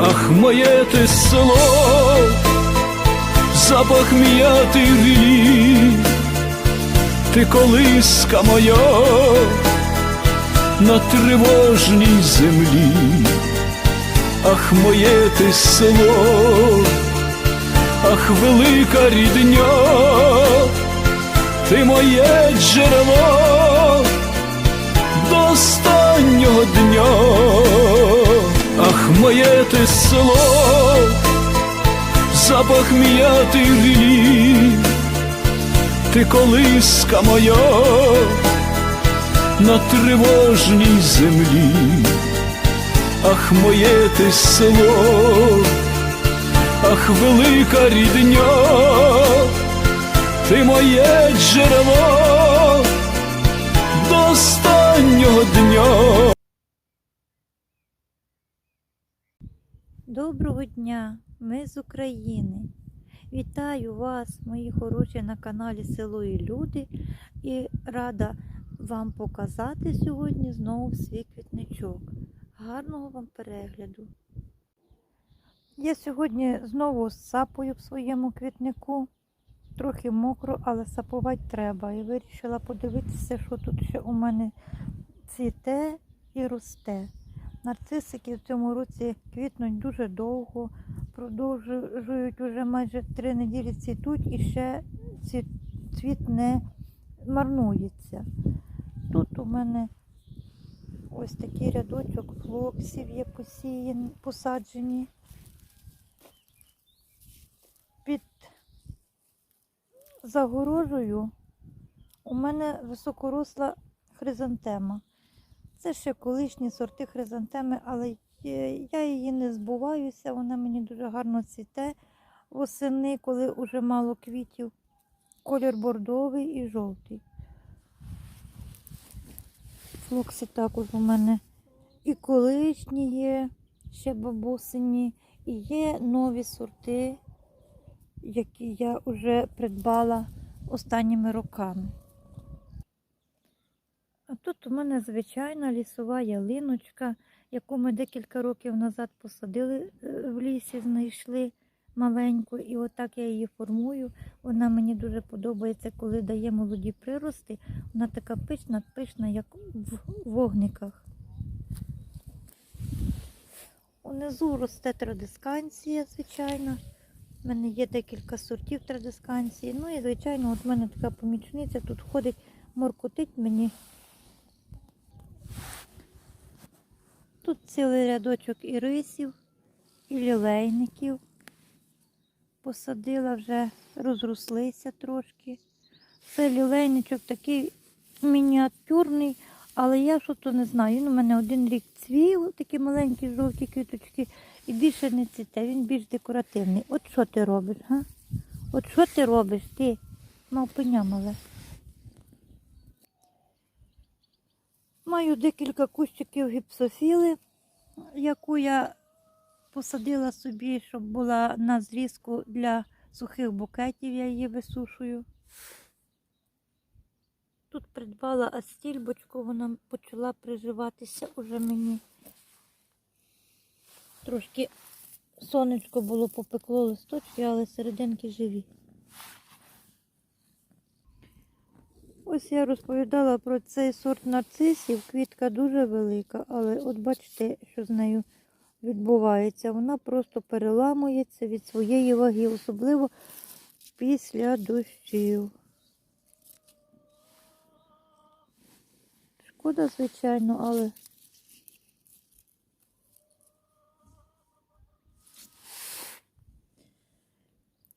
Ах, моє ти село, запах м'яти рілі, ти колиска моя на тривожній землі, ах, моє ти село, ах, велика рідня, ти моє джерело до останнього дня, ах, моє ти село, запах м'яти рілі, ти колиска моя на тривожній землі, ах, моє ти село, ах, велика рідня, ти моє джерело до останнього дня. Доброго дня! Ми з України. Вітаю вас, мої хороші, на каналі Село і Люди. І рада вам показати сьогодні знову свій квітничок. Гарного вам перегляду. Я сьогодні знову сапаю в своєму квітнику. Трохи мокро, але сапувати треба. І вирішила подивитися, що тут ще у мене цвіте і росте. Нарцисики в цьому році квітнуть дуже довго, продовжують уже майже три неділі цвітуть і ще цвіт не марнується. Тут у мене ось такий рядочок флоксів є посіяні, посаджені. Під загорожею у мене високоросла хризантема. Це ще колишні сорти хризантеми, але е, я її не збуваюся, вона мені дуже гарно цвіте восени, коли вже мало квітів. Колір бордовий і жовтий. Флокси також у мене і колишні є, ще бабусині, і є нові сорти, які я вже придбала останніми роками. Тут у мене звичайна лісова ялиночка, яку ми декілька років назад посадили е, в лісі, знайшли маленьку. І отак я її формую. Вона мені дуже подобається, коли дає молоді прирости. Вона така пишна, пишна, як в вогниках. Унизу росте традисканція, звичайно. У мене є декілька сортів традисканції. Ну і, звичайно, от в мене така помічниця тут ходить, моркотить мені Тут цілий рядочок ірисів, і лілейників. Посадила вже, розрослися трошки. Це лілейничок такий мініатюрний, але я що то не знаю. Він у мене один рік цвів, такі маленькі жовті квіточки, і більше не цвіте, він більш декоративний. От що ти робиш, га? От що ти робиш, ти? Мавпеня мале. Маю декілька кущиків гіпсофіли, яку я посадила собі, щоб була на зрізку для сухих букетів, я її висушую. Тут придбала астільбочку, вона почала приживатися уже мені. Трошки сонечко було попекло листочки, але серединки живі. Ось я розповідала про цей сорт нарцисів. Квітка дуже велика, але от бачите, що з нею відбувається. Вона просто переламується від своєї ваги, особливо після дощів. Шкода, звичайно, але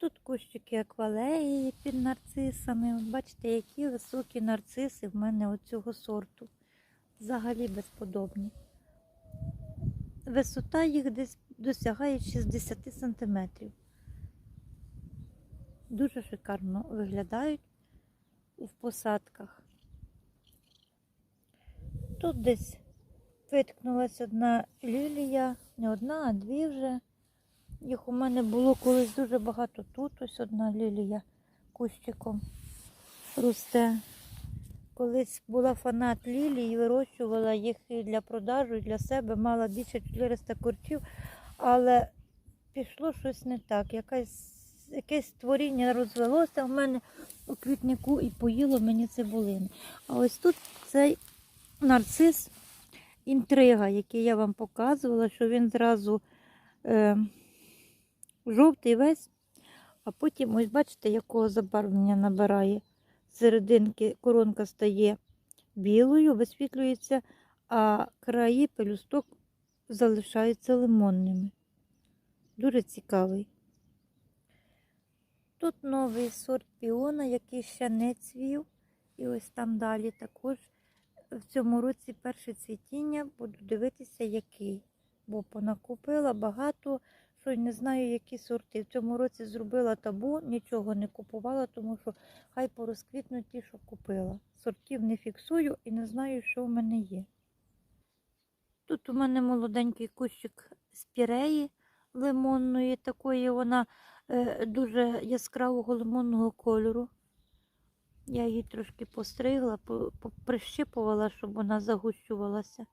Тут кущики аквалеї під нарцисами. Бачите, які високі нарциси в мене оцього сорту. Взагалі безподобні. Висота їх десь досягає 60 см. Дуже шикарно виглядають в посадках. Тут десь виткнулася одна лілія, не одна, а дві вже. Їх у мене було колись дуже багато тут. Ось одна лілія кущиком росте. Колись була фанат лілії, вирощувала їх і для продажу, і для себе, мала більше 400 корчів, але пішло щось не так. Якась, якесь творіння розвелося в мене у квітнику і поїло мені цибулини. А ось тут цей нарцис інтрига, який я вам показувала, що він зразу е, жовтий весь, а потім, ось бачите, якого забарвлення набирає. З серединки коронка стає білою, висвітлюється, а краї пелюсток залишаються лимонними. Дуже цікавий. Тут новий сорт піона, який ще не цвів. І ось там далі також в цьому році перше цвітіння. Буду дивитися, який. Бо понакупила багато, що не знаю, які сорти. В цьому році зробила табу, нічого не купувала, тому що хай порозквітнуть ті, що купила. Сортів не фіксую і не знаю, що в мене є. Тут у мене молоденький кущик спіреї лимонної, такої вона е, дуже яскравого лимонного кольору. Я її трошки постригла, по- по- прищипувала, щоб вона загущувалася.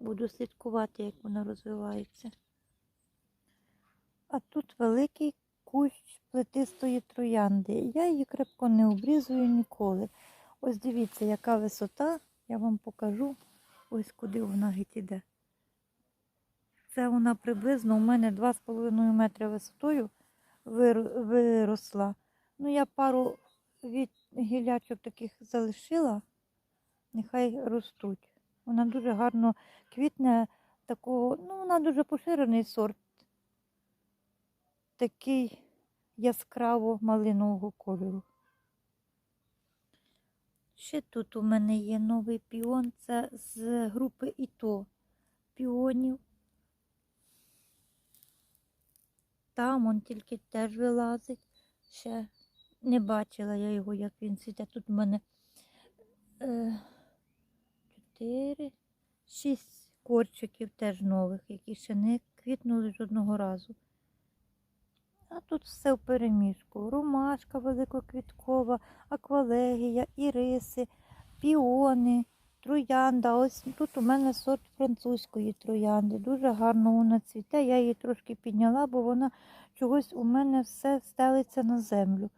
Буду слідкувати, як вона розвивається. А тут великий кущ плетистої троянди. Я її крепко не обрізую ніколи. Ось дивіться, яка висота, я вам покажу. Ось куди вона геть іде. Це вона приблизно у мене 2,5 метри висотою виросла. Ну, я пару від гілячок таких залишила, нехай ростуть. Вона дуже гарно квітне такого, ну, вона дуже поширений сорт. Такий яскраво малинового кольору. Ще тут у мене є новий піон, це з групи ІТО піонів. Там он тільки теж вилазить. Ще не бачила я його, як він цвіте. Тут у мене е, 4, 6 корчиків теж нових, які ще не квітнули жодного разу. А тут все в переміжку. Ромашка великоквіткова, аквалегія, іриси, піони, троянда. Ось тут у мене сорт французької троянди. Дуже гарно вона цвіте. Я її трошки підняла, бо вона чогось у мене все стелиться на землю.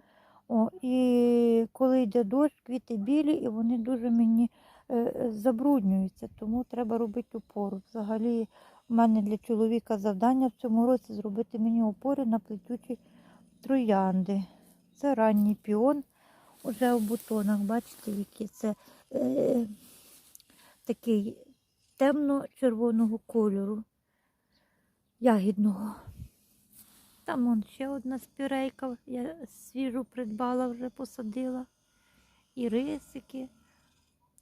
О, і коли йде дощ, квіти білі, і вони дуже мені е, е, забруднюються, тому треба робити опору. Взагалі, у мене для чоловіка завдання в цьому році зробити мені опори на плетючі троянди. Це ранній піон уже в бутонах. Бачите, які це е, такий темно-червоного кольору, ягідного. Там он ще одна спірейка, я свіжу придбала, вже посадила. І рисики.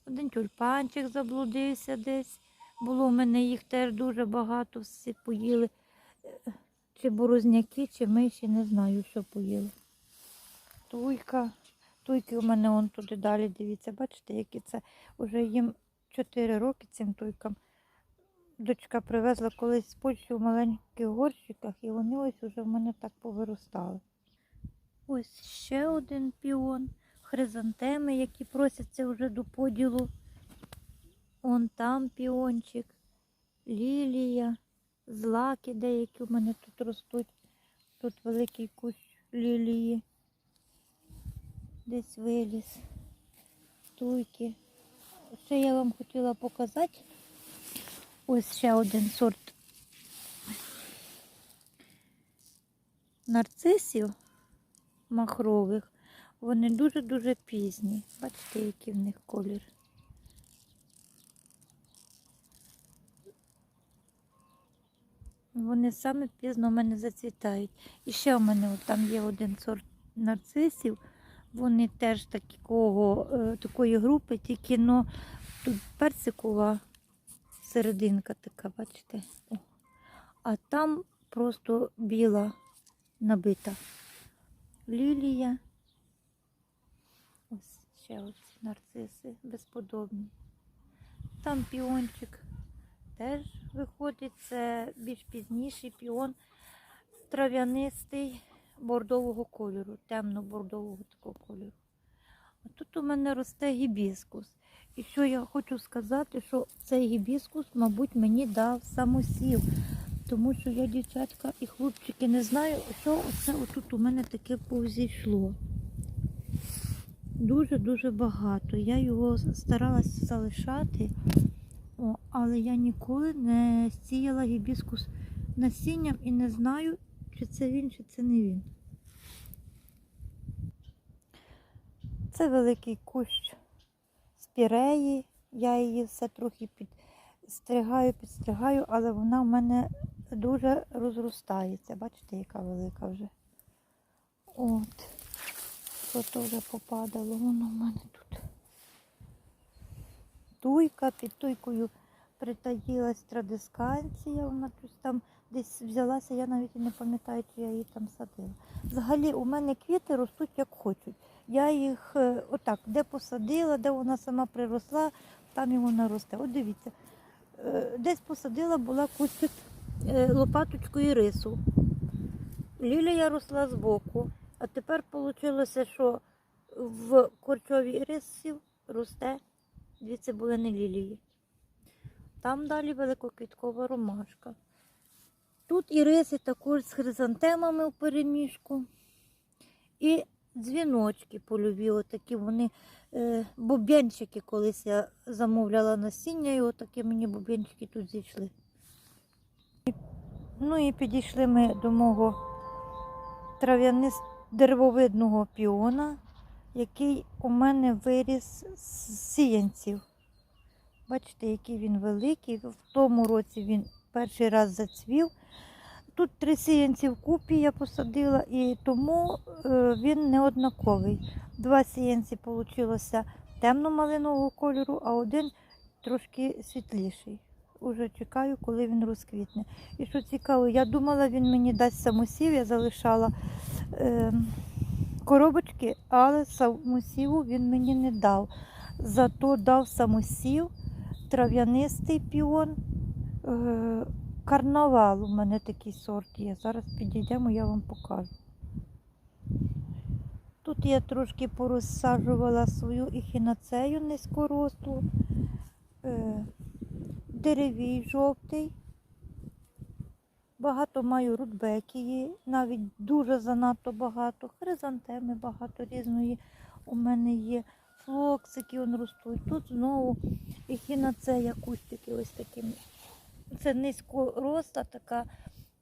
Один тюльпанчик заблудився десь. Було в мене їх теж дуже багато, всі поїли. Чи борозняки, чи миші, не знаю, що поїли. Туйка. Туйки у мене он туди далі, дивіться, бачите, які це вже їм 4 роки цим туйкам. Дочка привезла колись з Польщі в маленьких горщиках, і вони ось уже в мене так повиростали. Ось ще один піон, хризантеми, які просяться вже до поділу. Он там піончик, лілія, злаки деякі в мене тут ростуть. Тут великий кущ лілії. Десь виліз. Туйки. Ще я вам хотіла показати. Ось ще один сорт нарцисів махрових. Вони дуже-дуже пізні. Бачите, який в них колір. Вони саме пізно в мене зацвітають. І ще в мене от там є один сорт нарцисів. Вони теж такого, е, такої групи, тільки ну, тут персикова серединка така, бачите? О. А там просто біла набита. Лілія. Ось ще ось нарциси безподобні. Там піончик теж виходить, це більш пізніший піон трав'янистий бордового кольору, темно-бордового такого кольору. А тут у мене росте гібіскус. І що я хочу сказати, що цей гібіскус, мабуть, мені дав самосів, тому що я, дівчатка і хлопчики, не знаю, що оце отут у мене таке повзійшло. Дуже-дуже багато. Я його старалася залишати, о, але я ніколи не сіяла гібіскус насінням і не знаю, чи це він, чи це не він. Це великий кущ спіреї. Я її все трохи підстригаю, підстригаю, але вона в мене дуже розростається. Бачите, яка велика вже. От. Що то вже попадало, воно в мене тут. Туйка, під туйкою притаїлась традисканція, вона тут там десь взялася, я навіть і не пам'ятаю, чи я її там садила. Взагалі у мене квіти ростуть як хочуть. Я їх е, отак, де посадила, де вона сама приросла, там і вона росте. От дивіться, е, десь посадила була кустик е, лопаточкою рису. Лілія росла збоку, а тепер вийшло, що в корчовій рисів росте дві цибулини лілії. Там далі великоквіткова ромашка. Тут і риси також з хризантемами в переміжку. І дзвіночки польові, отакі вони, е, бубенчики колись я замовляла насіння, і отакі мені бубенчики тут зійшли. Ну і підійшли ми до мого трав'янис деревовидного піона, який у мене виріс з сіянців. Бачите, який він великий. В тому році він перший раз зацвів. Тут три сіянці вкупі я посадила, і тому е, він не однаковий. Два сіянці вийшло темно-малинового кольору, а один трошки світліший. Уже чекаю, коли він розквітне. І що цікаво, я думала, він мені дасть самосів, я залишала е, коробочки, але самосіву він мені не дав. Зато дав самосів, трав'янистий піон. Е, Карнавал у мене такий сорт є. Зараз підійдемо, я вам покажу. Тут я трошки порозсаджувала свою ехінацею низькорослу, е, деревій жовтий. Багато маю рудбекії, навіть дуже занадто багато. Хризантеми багато різної у мене є. Флоксики он ростуть. Тут знову ехінацея, кустики ось такими. Це низькороста, така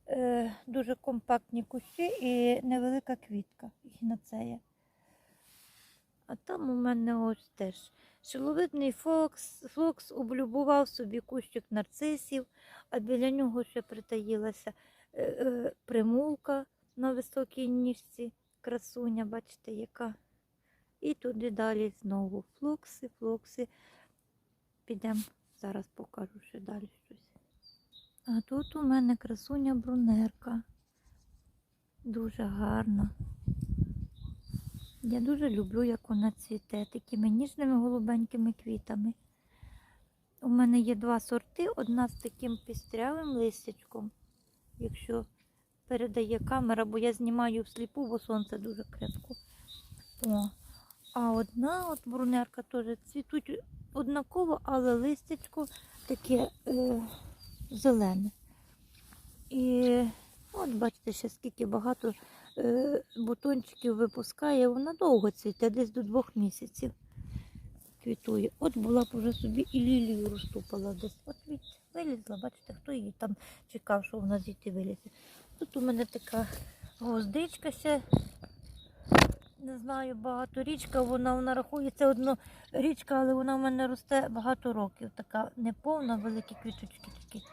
е, дуже компактні кущі і невелика квітка гінацея. А там у мене ось теж шиловидний фокс, флокс облюбував собі кущик нарцисів, а біля нього ще притаїлася е, е, примулка на високій ніжці, красуня, бачите, яка. І туди далі знову флокси, флокси. Підемо, зараз покажу ще далі щось. А тут у мене красуня брунерка. Дуже гарна. Я дуже люблю, як вона цвіте, такими ніжними голубенькими квітами. У мене є два сорти, одна з таким пістрявим листячком, якщо передає камера, бо я знімаю всліпу, бо сонце дуже крепко. О. А одна от брунерка теж цвітуть однаково, але листячко таке. Е зелене. І от бачите, ще скільки багато бутончиків випускає, вона довго цвіте, десь до двох місяців квітує. От була б вже собі і лілію розтупала десь. От від, вилізла, бачите, хто її там чекав, що вона звідти вилізе. Тут у мене така гвоздичка ще. Не знаю, багато річка, вона вона рахується одно річка, але вона в мене росте багато років. Така неповна, великі квіточки такі.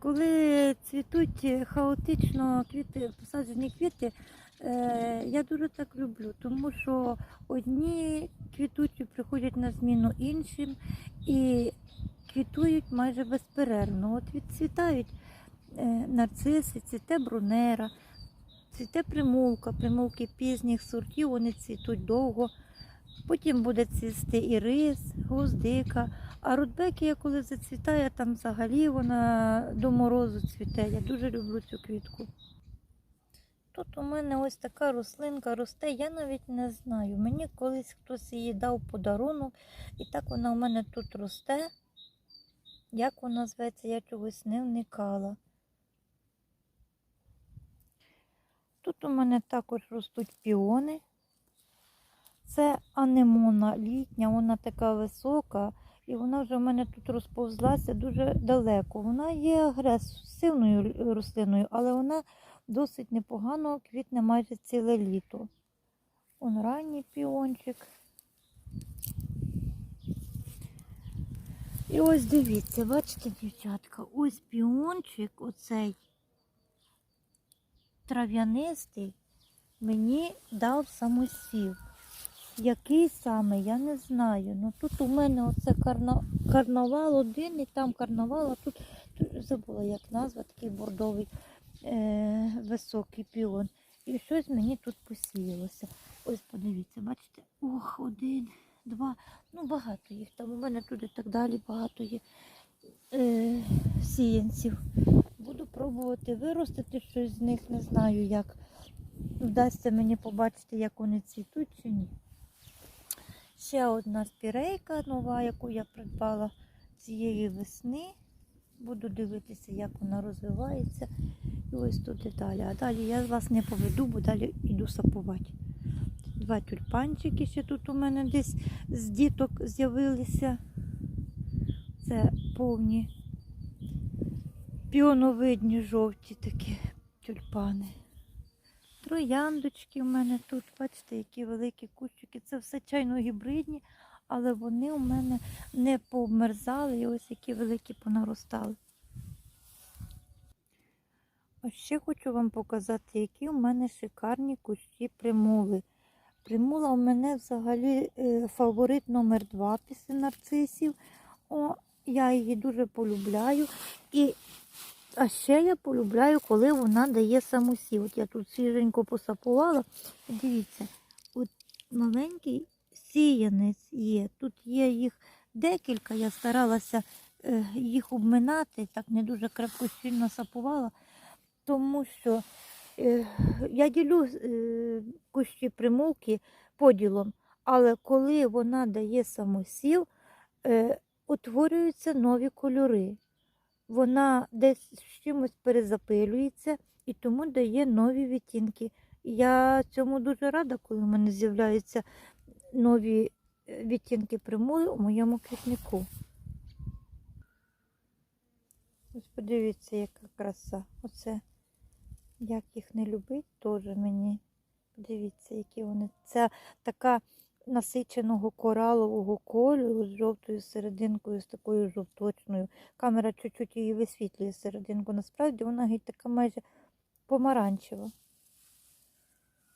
Коли цвітуть хаотично квіти, посаджені квіти, е, я дуже так люблю, тому що одні квітучі приходять на зміну іншим і квітують майже безперервно. От відцвітають е, нарциси, цвіте брунера, цвіте примулка, примулки пізніх сортів, вони цвітуть довго. Потім буде цвісти і рис, гвоздика. А рудбекія, коли зацвітає, там взагалі вона до морозу цвіте. Я дуже люблю цю квітку. Тут у мене ось така рослинка росте, я навіть не знаю. Мені колись хтось її дав подарунок, і так вона у мене тут росте. Як вона зветься, я чогось не вникала. Тут у мене також ростуть піони. Це анемона літня, вона така висока, і вона вже в мене тут розповзлася дуже далеко. Вона є агресивною рослиною, але вона досить непогано квітне майже ціле літо. Он ранній піончик. І ось дивіться, бачите, дівчатка, ось піончик, оцей трав'янистий, мені дав самосів. Який саме, я не знаю. Ну тут у мене оце карна... карнавал один і там карнавал, а тут, тут забула, як назва, такий бордовий е... високий піон. І щось мені тут посіялося. Ось подивіться, бачите? Ох, один, два. Ну, багато їх там. У мене тут і так далі багато є е... сіянців. Буду пробувати виростити щось з них, не знаю, як вдасться мені побачити, як вони цвітуть чи ні. Ще одна спірейка нова, яку я придбала цієї весни. Буду дивитися, як вона розвивається. І ось тут і далі. А далі я вас не поведу, бо далі йду сапувати. Два тюльпанчики ще тут у мене десь з діток з'явилися. Це повні піоновидні жовті такі тюльпани. Трояндочки в мене тут, бачите, які великі кущики. Це все чайно гібридні, але вони у мене не пообмерзали і ось які великі понаростали. А ще хочу вам показати, які у мене шикарні кущі примули. Примула у мене взагалі е, фаворит номер два після нарцисів. О, я її дуже полюбляю. І а ще я полюбляю, коли вона дає самосів. От я тут свіженько посапувала. Дивіться, от маленький сіянець є. Тут є їх декілька, я старалася е, їх обминати, так не дуже крепко сильно сапувала, тому що е, я ділю е, кущі примулки поділом, але коли вона дає самосів, утворюються нові кольори вона десь з чимось перезапилюється і тому дає нові відтінки. Я цьому дуже рада, коли в мене з'являються нові е, відтінки примули у моєму квітнику. Ось подивіться, яка краса. Оце як їх не любить, теж мені. Подивіться, які вони. Це така насиченого коралового кольору з жовтою серединкою, з такою жовточною. Камера чуть-чуть її висвітлює серединку. Насправді вона геть така майже помаранчева.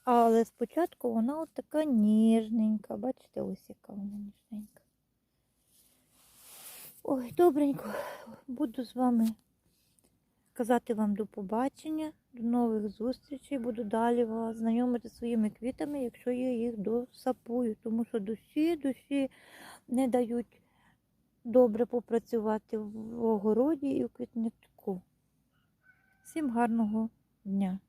Але спочатку вона от така ніжненька. Бачите, ось яка вона ніжненька. Ой, добренько, буду з вами казати вам до побачення, до нових зустрічей. Буду далі вас знайомити своїми квітами, якщо я їх досапую, тому що душі, душі не дають добре попрацювати в огороді і в квітнику. Всім гарного дня!